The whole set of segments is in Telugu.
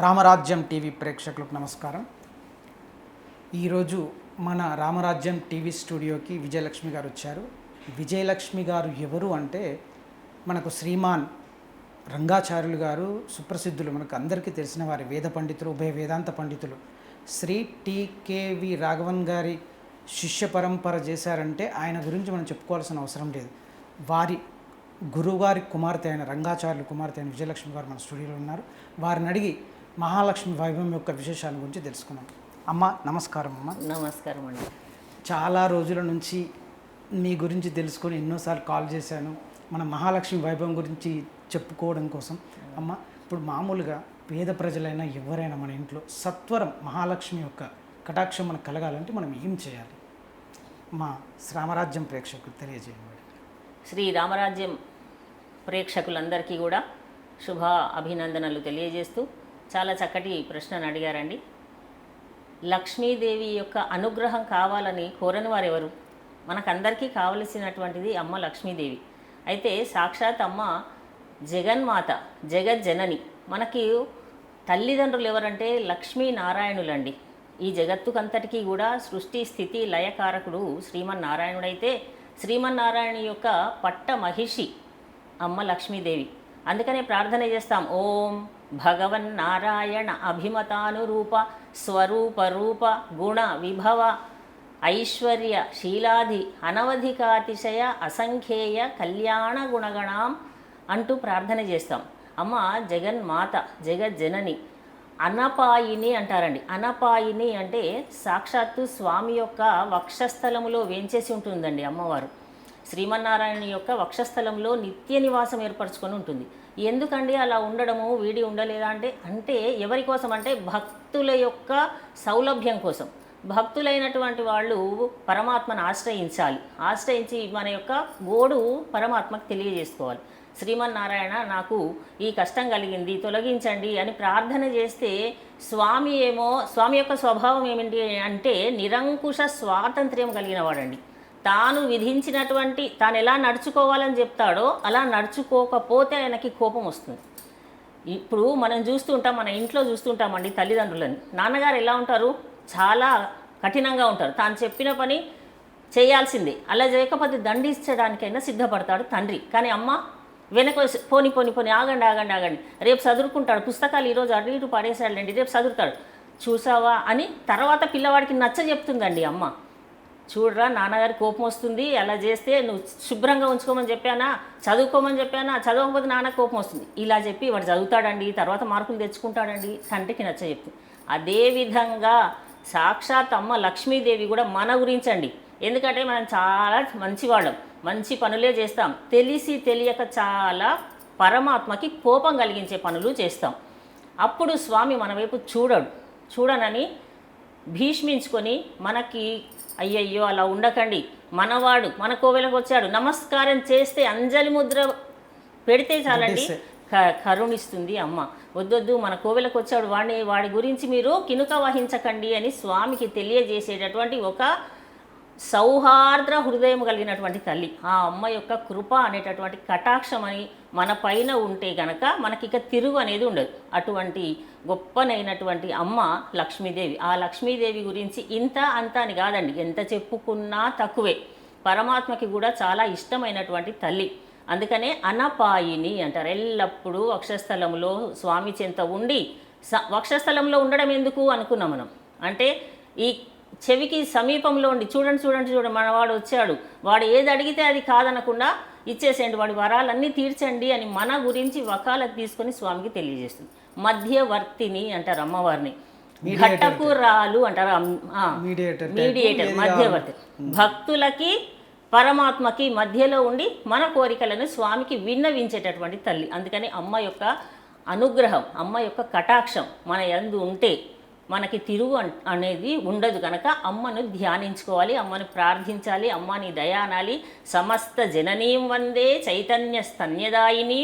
రామరాజ్యం టీవీ ప్రేక్షకులకు నమస్కారం. ఈరోజు మన రామరాజ్యం టీవీ స్టూడియోకి విజయలక్ష్మి గారు వచ్చారు. విజయలక్ష్మి గారు ఎవరు అంటే మనకు శ్రీమాన్ రంగాచార్యులు గారు సుప్రసిద్ధులు మనకు అందరికీ తెలిసిన వారి వేద పండితులు ఉభయ వేదాంత పండితులు. శ్రీ టీకేవి రాఘవన్ గారి శిష్య పరంపర చేశారంటే ఆయన గురించి మనం చెప్పుకోవాల్సిన అవసరం లేదు. వారి గురువుగారి కుమార్తె అయిన రంగాచార్యులు కుమార్తె అయిన విజయలక్ష్మి గారు మన స్టూడియోలో ఉన్నారు. వారిని అడిగి మహాలక్ష్మి వైభవం యొక్క విశేషాల గురించి తెలుసుకున్నాం. అమ్మ నమస్కారం అమ్మ. నమస్కారం అండి. చాలా రోజుల నుంచి మీ గురించి తెలుసుకొని ఎన్నోసార్లు కాల్ చేశాను. మన మహాలక్ష్మి వైభవం గురించి చెప్పుకోవడం కోసం. అమ్మ ఇప్పుడు మామూలుగా పేద ప్రజలైనా ఎవరైనా మన ఇంట్లో సత్వరం మహాలక్ష్మి యొక్క కటాక్షం మనకు కలగాలంటే మనం ఏం చేయాలి? మా శ్రామరాజ్యం ప్రేక్షకులు తెలియజేయండి. శ్రీ రామరాజ్యం ప్రేక్షకులందరికీ కూడా శుభ అభినందనలు తెలియజేస్తూ చాలా చక్కటి ప్రశ్నను అడిగారండి. లక్ష్మీదేవి యొక్క అనుగ్రహం కావాలని కోరని వారెవరు? మనకందరికీ కావలసినటువంటిది అమ్మ లక్ష్మీదేవి. అయితే సాక్షాత్ అమ్మ జగన్మాత జగజ్జనని. మనకి తల్లిదండ్రులు ఎవరంటే లక్ష్మీనారాయణులండి. ఈ జగత్తుకంతటికీ కూడా సృష్టి స్థితి లయకారకుడు శ్రీమన్నారాయణుడైతే శ్రీమన్నారాయణ యొక్క పట్ట మహిషి అమ్మ లక్ష్మీదేవి. అందుకనే ప్రార్థన చేస్తాం. ఓం భగవన్ నారాయణ అభిమతానురూప స్వరూప రూప గుణ విభవ ఐశ్వర్య శీలాది అనవధికాతిశయ అసంఖ్యేయ కళ్యాణ గుణగణాం అంటూ ప్రార్థన చేస్తాం. అమ్మ జగన్మాత జగజ్జనని అనపాయిని అంటారండి. అనపాయిని అంటే సాక్షాత్తు స్వామి యొక్క వక్షస్థలములో వేంచేసి ఉంటుందండి అమ్మవారు. శ్రీమన్నారాయణ యొక్క వక్షస్థలంలో నిత్య నివాసం ఏర్పరచుకొని ఉంటుంది. ఎందుకండి అలా ఉండడము వీడి ఉండలేదా అంటే అంటే ఎవరి కోసం అంటే భక్తుల యొక్క సౌలభ్యం కోసం. భక్తులైనటువంటి వాళ్ళు పరమాత్మను ఆశ్రయించాలి. ఆశ్రయించి మన యొక్క గోడు పరమాత్మకు తెలియజేసుకోవాలి. శ్రీమన్నారాయణ నాకు ఈ కష్టం కలిగింది తొలగించండి అని ప్రార్థన చేస్తే స్వామి ఏమో స్వామి యొక్క స్వభావం ఏమిటి అంటే నిరంకుశ స్వాతంత్ర్యం కలిగిన వాడండి. తాను విధించినటువంటి తాను ఎలా నడుచుకోవాలని చెప్తాడో అలా నడుచుకోకపోతే ఆయనకి కోపం వస్తుంది. ఇప్పుడు మనం చూస్తూ ఉంటాం మన ఇంట్లో చూస్తుంటామండి తల్లిదండ్రులని. నాన్నగారు ఎలా ఉంటారు? చాలా కఠినంగా ఉంటారు. తాను చెప్పిన పని చేయాల్సిందే. అలా చేయకపోతే దండించడానికైనా సిద్ధపడతాడు తండ్రి. కానీ అమ్మ వెనక పోని పోని పోని ఆగండి ఆగండి ఆగండి. రేపు చదువుకుంటాడు పుస్తకాలు ఈరోజు అటు ఇటు పడేసాడండి రేపు చదువుతాడు చూసావా అని తర్వాత పిల్లవాడికి నచ్చ చెప్తుందండి అమ్మ. చూడరా నాన్నగారి కోపం వస్తుంది అలా చేస్తే నువ్వు శుభ్రంగా ఉంచుకోమని చెప్పానా చదువుకోమని చెప్పానా చదవకపోతే నాన్న కోపం వస్తుంది. ఇలా చెప్పి వాడు చదువుతాడండి తర్వాత మార్కులు తెచ్చుకుంటాడండి తండ్రికి నచ్చ చెప్తుంది అదేవిధంగా సాక్షాత్ అమ్మ లక్ష్మీదేవి కూడా మన గురించండి. ఎందుకంటే మనం చాలా మంచివాళ్ళం మంచి పనులే చేస్తాం. తెలిసి తెలియక చాలా పరమాత్మకి కోపం కలిగించే పనులు చేస్తాం. అప్పుడు స్వామి మన వైపు చూడడు. చూడనని భీష్మించుకొని మనకి అయ్యయ్యో అలా ఉండకండి. మనవాడు మన కోవెలకు వచ్చాడు. నమస్కారం చేస్తే అంజలి ముద్ర పెడితే చాలండి. క- కరుణిస్తుంది అమ్మ. వద్దొద్దు మన కోవెలకు వచ్చాడు. వాడిని వాడి గురించి మీరు కినుక వహించకండి అని స్వామికి తెలియజేసేటటువంటి ఒక సౌహార్ద్ర హృదయం కలిగినటువంటి తల్లి. ఆ అమ్మ యొక్క కృప అనేటటువంటి కటాక్షం అని మన పైన ఉంటే గనక మనకిక తిరుగు అనేది ఉండదు. అటువంటి గొప్పనైనటువంటి అమ్మ లక్ష్మీదేవి. ఆ లక్ష్మీదేవి గురించి ఇంత అంత అని కాదండి. ఎంత చెప్పుకున్నా తక్కువే. పరమాత్మకి కూడా చాలా ఇష్టమైనటువంటి తల్లి. అందుకనే అనపాయిని అంటారు. ఎల్లప్పుడూ వక్షస్థలంలో స్వామి చెంత ఉండి స వక్షస్థలంలో ఉండడం ఎందుకు అనుకున్నాం మనం? అంటే ఈ చెవికి సమీపంలో ఉండి చూడండి చూడండి చూడండి మనవాడు వచ్చాడు. వాడు ఏది అడిగితే అది కాదనకుండా ఇచ్చేసేయండి. వాడి వరాలన్నీ తీర్చండి అని మన గురించి వకాలకు తీసుకొని స్వామికి తెలియజేస్తుంది. మధ్యవర్తిని అంటారు అమ్మవారిని. ఘట్టకురాలు అంటారు మీడియేటర్ మధ్యవర్తి. భక్తులకి పరమాత్మకి మధ్యలో ఉండి మన కోరికలను స్వామికి విన్నవించేటటువంటి తల్లి. అందుకని అమ్మ యొక్క అనుగ్రహం అమ్మ యొక్క కటాక్షం మన యందు ఉంటే మనకి తిరుగు అనేది ఉండదు కనుక అమ్మను ధ్యానించుకోవాలి అమ్మను ప్రార్థించాలి అమ్మని దయానాలి సమస్త జననీం వందే చైతన్య స్తన్యదాయిని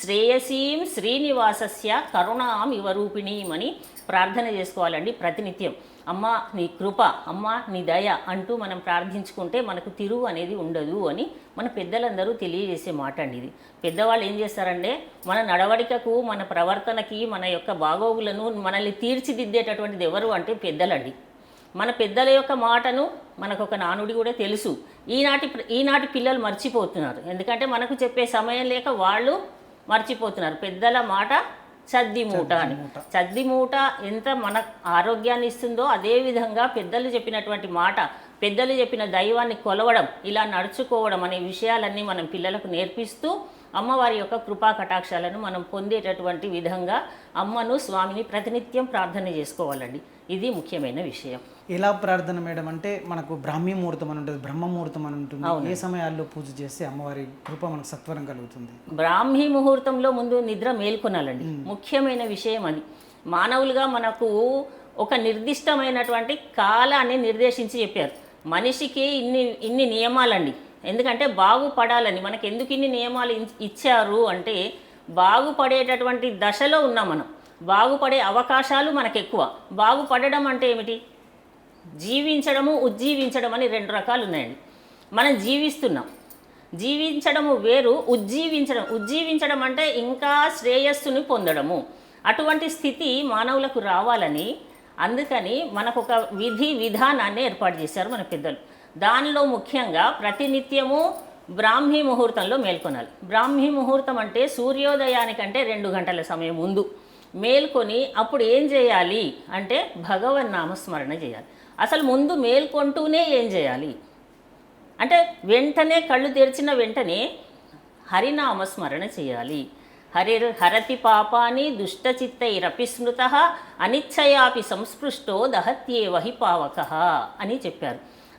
శ్రేయసీం శ్రీనివాసస్య కరుణాం ఇవరూపిణీం అని ప్రార్థన చేసుకోవాలండి ప్రతినిత్యం. అమ్మ నీ కృప అమ్మ నీ దయ అంటూ మనం ప్రార్థించుకుంటే మనకు తిరుగు అనేది ఉండదు అని మన పెద్దలందరూ తెలియజేసే మాట అండి ఇది. పెద్దవాళ్ళు ఏం చేస్తారంటే మన నడవడికకు మన ప్రవర్తనకి మన యొక్క బాగోగులను మనల్ని తీర్చిదిద్దేటటువంటిది ఎవరు అంటే పెద్దలండి. మన పెద్దల యొక్క మాటను మనకు ఒక నానుడి కూడా తెలుసు. ఈనాటి ఈనాటి పిల్లలు మర్చిపోతున్నారు. ఎందుకంటే మనకు చెప్పే సమయం లేక వాళ్ళు మర్చిపోతున్నారు. పెద్దల మాట చద్ది మూట అని. చద్ది మూట ఎంత మన ఆరోగ్యాన్ని ఇస్తుందో అదే విధంగా పెద్దలు చెప్పినటువంటి మాట పెద్దలు చెప్పిన దైవాన్ని కొలవడం ఇలా నడుచుకోవడం అనే విషయాలన్నీ మనం పిల్లలకు నేర్పిస్తూ అమ్మవారి యొక్క కృపా కటాక్షాలను మనం పొందేటటువంటి విధంగా అమ్మను స్వామిని ప్రతినిత్యం ప్రార్థన చేసుకోవాలండి. ఇది ముఖ్యమైన విషయం. ఎలా ప్రార్థన మేడం అంటే మనకు బ్రాహ్మీ ముహూర్తం అని ఉంటుంది బ్రహ్మ ముహూర్తం అని ఉంటుంది. ఏ సమయాల్లో పూజ చేస్తే అమ్మవారి కృప మనకు సత్వరం కలుగుతుంది. బ్రాహ్మీ ముహూర్తంలో ముందు నిద్ర మేల్కొనాలండి. ముఖ్యమైన విషయం అది. మానవులుగా మనకు ఒక నిర్దిష్టమైనటువంటి కాలాన్ని నిర్దేశించి చెప్పారు. మనిషికి ఇన్ని ఇన్ని నియమాలండి. ఎందుకంటే బాగుపడాలని మనకు ఎందుకు ఇన్ని నియమాలు ఇచ్చారు అంటే బాగుపడేటటువంటి దశలో ఉన్నాం మనం. బాగుపడే అవకాశాలు మనకు ఎక్కువ బాగుపడడం అంటే ఏమిటి? జీవించడము ఉజ్జీవించడం అని రెండు రకాలు ఉన్నాయండి మనం జీవిస్తున్నాం. జీవించడము వేరు ఉజ్జీవించడం ఉజ్జీవించడం అంటే ఇంకా శ్రేయస్సుని పొందడము. అటువంటి స్థితి మానవులకు రావాలని అందుకని మనకు ఒక విధి విధానాన్ని ఏర్పాటు చేశారు మన పెద్దలు. దానిలో ముఖ్యంగా ప్రతినిత్యము బ్రాహ్మీ ముహూర్తంలో మేల్కొనాలి. బ్రాహ్మీ ముహూర్తం అంటే సూర్యోదయానికంటే రెండు గంటల సమయం ముందు మేల్కొని అప్పుడు ఏం చేయాలి అంటే భగవన్ నామస్మరణ చేయాలి. అసలు ముందు మేల్కొంటూనే ఏం చేయాలి? అంటే వెంటనే కళ్ళు తెరిచిన వెంటనే హరినామస్మరణ చేయాలి. హరి హరతి పాపాని దుష్టచిత్తై రపిస్మృత అనిచ్చయాపి సంస్పృష్టో దహత్యేవహి పావక అని చెప్పారు.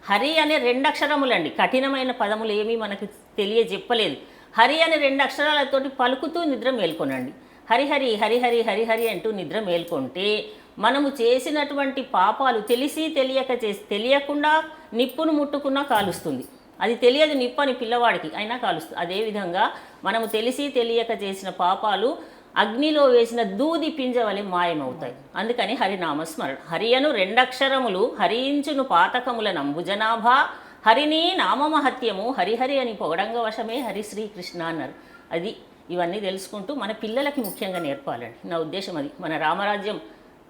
హరి అనే రెండు అక్షరములండి కఠినమైన పదములు ఏమీ మనకు తెలియజెప్పలేదు. హరి అనే రెండు అక్షరాలతోటి పలుకుతూ నిద్ర మేల్కొనండి. హరిహరి హరిహరి హరిహరి అంటూ నిద్ర మేల్కొంటే మనము చేసినటువంటి పాపాలు తెలిసి తెలియక చేసి తెలియకుండా నిప్పును ముట్టుకున్నా కాలుస్తుంది. అది తెలియదు నిప్పు అని పిల్లవాడికి అయినా కాలుస్తుంది. అదేవిధంగా మనము తెలిసి తెలియక చేసిన పాపాలు అగ్నిలో వేసిన దూది పింజవలి మాయమవుతాయి. అందుకని హరినామస్మరణ హరియను రెండక్షరములు హరించును పాతకముల నంబుజనాభా. హరిని నామమహత్యము హరిహరి అని పొగడంగ వశమే హరి శ్రీకృష్ణ అన్నారు. అది ఇవన్నీ తెలుసుకుంటూ మన పిల్లలకి ముఖ్యంగా నేర్పాలండి. నా ఉద్దేశం అది. మన రామరాజ్యం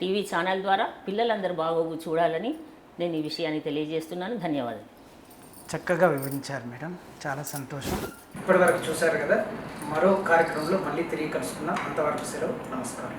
టీవీ ఛానల్ ద్వారా పిల్లలందరూ బాగోగు చూడాలని నేను ఈ విషయాన్ని తెలియజేస్తున్నాను. ధన్యవాదాలు. చక్కగా వివరించారు మేడం. చాలా సంతోషం. ఇప్పటివరకు చూశారు కదా మరో కార్యక్రమంలో మళ్ళీ తిరిగి కలుసుకుందాం. అంతవరకు సెలవు. నమస్కారం.